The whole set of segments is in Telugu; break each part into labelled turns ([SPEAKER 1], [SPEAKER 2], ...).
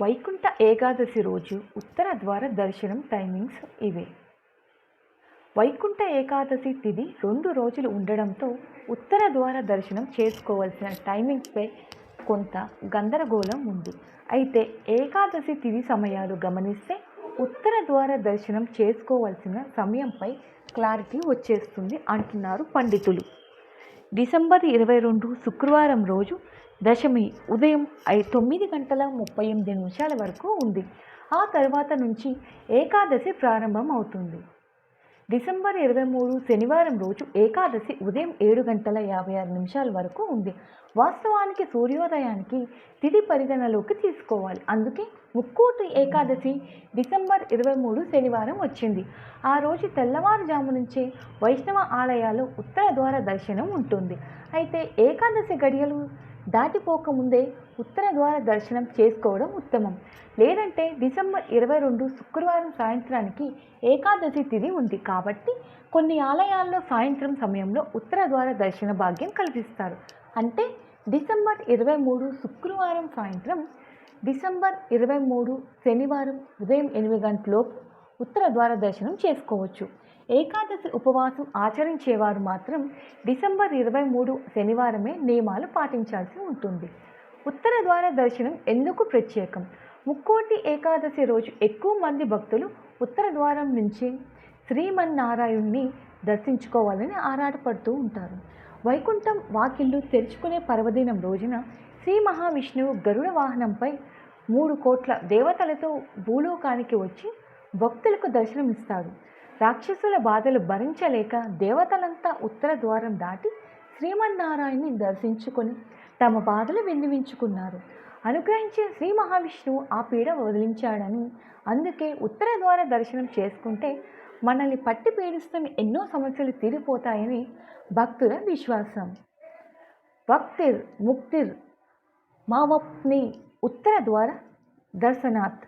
[SPEAKER 1] వైకుంఠ ఏకాదశి రోజు ఉత్తర ద్వార దర్శనం టైమింగ్స్ ఇవే. వైకుంఠ ఏకాదశి తిథి రెండు రోజులు ఉండడంతో ఉత్తర ద్వార దర్శనం చేసుకోవాల్సిన టైమింగ్స్పై కొంత గందరగోళం ఉంది. అయితే ఏకాదశి తిథి సమయాలు గమనిస్తే ఉత్తర ద్వార దర్శనం చేసుకోవాల్సిన సమయంపై క్లారిటీ వచ్చేస్తుంది అంటున్నారు పండితులు. డిసెంబర్ ఇరవై రెండు శుక్రవారం రోజు దశమి ఉదయం ఐ తొమ్మిది గంటల ముప్పై ఎనిమిది నిమిషాల వరకు ఉంది. ఆ తర్వాత నుంచి ఏకాదశి ప్రారంభం అవుతుంది డిసెంబర్ ఇరవై మూడు శనివారం రోజు ఏకాదశి ఉదయం ఏడు గంటల యాభై ఆరు నిమిషాల వరకు ఉంది. వాస్తవానికి సూర్యోదయానికి తిథి పరిగణలోకి తీసుకోవాలి. అందుకే ముక్కోటి ఏకాదశి డిసెంబర్ ఇరవై మూడు శనివారం వచ్చింది. ఆ రోజు తెల్లవారుజాము నుంచే వైష్ణవ ఆలయాలు ఉత్తర ద్వార దర్శనం ఉంటుంది. అయితే ఏకాదశి గడియలు దాటిపోకముందే ఉత్తర ద్వార దర్శనం చేసుకోవడం ఉత్తమం. లేదంటే డిసెంబర్ ఇరవై రెండు శుక్రవారం సాయంత్రానికి ఏకాదశి తిథి ఉంది కాబట్టి కొన్ని ఆలయాల్లో సాయంత్రం సమయంలో ఉత్తర ద్వార దర్శన భాగ్యం కల్పిస్తారు. అంటే డిసెంబర్ ఇరవై మూడు శుక్రవారం సాయంత్రం డిసెంబర్ ఇరవై మూడు శనివారం ఉదయం ఎనిమిది గంటలోపు ఉత్తర ద్వార దర్శనం చేసుకోవచ్చు. ఏకాదశి ఉపవాసం ఆచరించేవారు మాత్రం డిసెంబర్ ఇరవై మూడు శనివారమే నియమాలు పాటించాల్సి ఉంటుంది. ఉత్తర ద్వార దర్శనం ఎందుకు ప్రత్యేకం? ముక్కోటి ఏకాదశి రోజు ఎక్కువ మంది భక్తులు ఉత్తర ద్వారం నుంచి శ్రీమన్నారాయణ్ణి దర్శించుకోవాలని ఆరాటపడుతూ ఉంటారు. వైకుంఠం వాకిళ్ళు తెరుచుకునే పర్వదినం రోజున శ్రీ మహావిష్ణువు గరుడ వాహనంపై మూడు కోట్ల దేవతలతో భూలోకానికి వచ్చి భక్తులకు దర్శనమిస్తాడు. రాక్షసుల బాధలు భరించలేక దేవతలంతా ఉత్తర ద్వారం దాటి శ్రీమన్నారాయణ్ణి దర్శించుకొని తమ బాధలు విన్నవించుకున్నారు. అనుగ్రహించిన శ్రీ మహావిష్ణువు ఆ పీడ వదిలించాడని అందుకే ఉత్తర ద్వార దర్శనం చేసుకుంటే మనల్ని పట్టి పీడిస్తున్న ఎన్నో సమస్యలు తీరిపోతాయని భక్తుల విశ్వాసం. భక్తిర్ ముక్తిర్ మావప్ని ఉత్తర ద్వార దర్శనాత్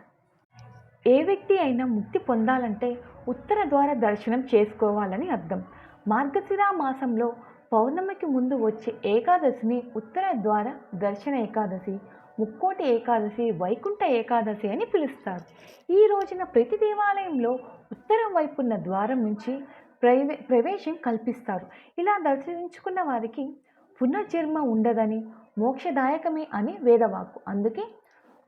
[SPEAKER 1] ఏ వ్యక్తి అయినా ముక్తి పొందాలంటే ఉత్తర ద్వార దర్శనం చేసుకోవాలని అర్థం. మార్గశిర మాసంలో పౌర్ణమికి ముందు వచ్చే ఏకాదశిని ఉత్తర ద్వార దర్శన ఏకాదశి ముక్కోటి ఏకాదశి వైకుంఠ ఏకాదశి అని పిలుస్తారు. ఈ రోజున ప్రతి దేవాలయంలో ఉత్తరం వైపున్న ద్వారం నుంచి ప్రవే ప్రవేశం కల్పిస్తారు. ఇలా దర్శించుకున్న వారికి పునర్జన్మ ఉండదని మోక్షదాయకమే అని వేదవాకు అందుకే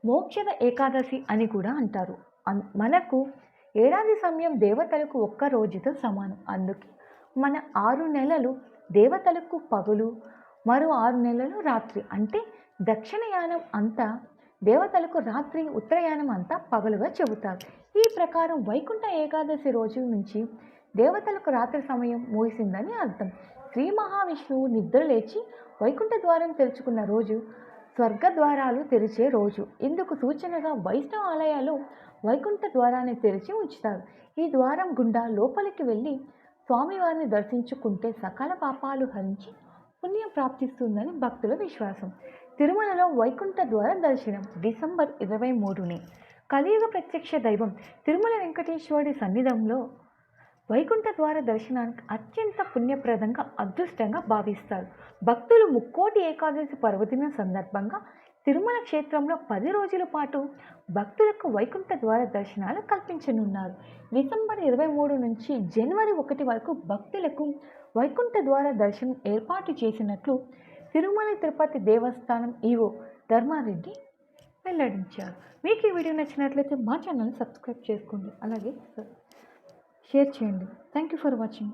[SPEAKER 1] మోక్షద ఏకాదశి అని కూడా అంటారు. మనకు ఏడాది సమయం దేవతలకు ఒక్క రోజుతో సమానం. అందుకే మన ఆరు నెలలు దేవతలకు పగులు మరో ఆరు నెలలు రాత్రి. అంటే దక్షిణయానం అంతా దేవతలకు రాత్రి ఉత్తరయానం అంతా పగలుగా చెబుతారు. ఈ ప్రకారం వైకుంఠ ఏకాదశి రోజు నుంచి దేవతలకు రాత్రి సమయం ముగిసిందని అర్థం. శ్రీ మహావిష్ణువు నిద్ర లేచి వైకుంఠ ద్వారం తెరుచుకున్న రోజు స్వర్గ ద్వారాలు తెరిచే రోజు. ఇందుకు సూచనగా వైష్ణవ ఆలయాలు వైకుంఠ ద్వారాన్ని తెరిచి ఉంచుతారు. ఈ ద్వారం గుండా లోపలికి వెళ్ళి స్వామివారిని దర్శించుకుంటే సకల పాపాలు హరించి పుణ్యం ప్రాప్తిస్తుందని భక్తుల విశ్వాసం. తిరుమలలో వైకుంఠ ద్వార దర్శనం డిసెంబర్ ఇరవై మూడుని. కలియుగ ప్రత్యక్ష దైవం తిరుమల వెంకటేశ్వరుడి సన్నిధంలో వైకుంఠ ద్వార దర్శనానికి అత్యంత పుణ్యప్రదంగా అదృష్టంగా భావిస్తారు. భక్తులు ముక్కోటి ఏకాదశి పర్వదిన సందర్భంగా తిరుమల క్షేత్రంలో పది రోజుల పాటు భక్తులకు వైకుంఠ ద్వార దర్శనాలు కల్పించనున్నారు. డిసెంబర్ ఇరవై మూడు నుంచి జనవరి ఒకటి వరకు భక్తులకు వైకుంఠ ద్వార దర్శనం ఏర్పాటు చేసినట్లు తిరుమల తిరుపతి దేవస్థానం ఈవో ధర్మారెడ్డి వెల్లడించారు. మీకు ఈ వీడియో నచ్చినట్లయితే మా ఛానల్ సబ్స్క్రైబ్ చేసుకోండి. అలాగే షేర్ చేయండి. Thank you for watching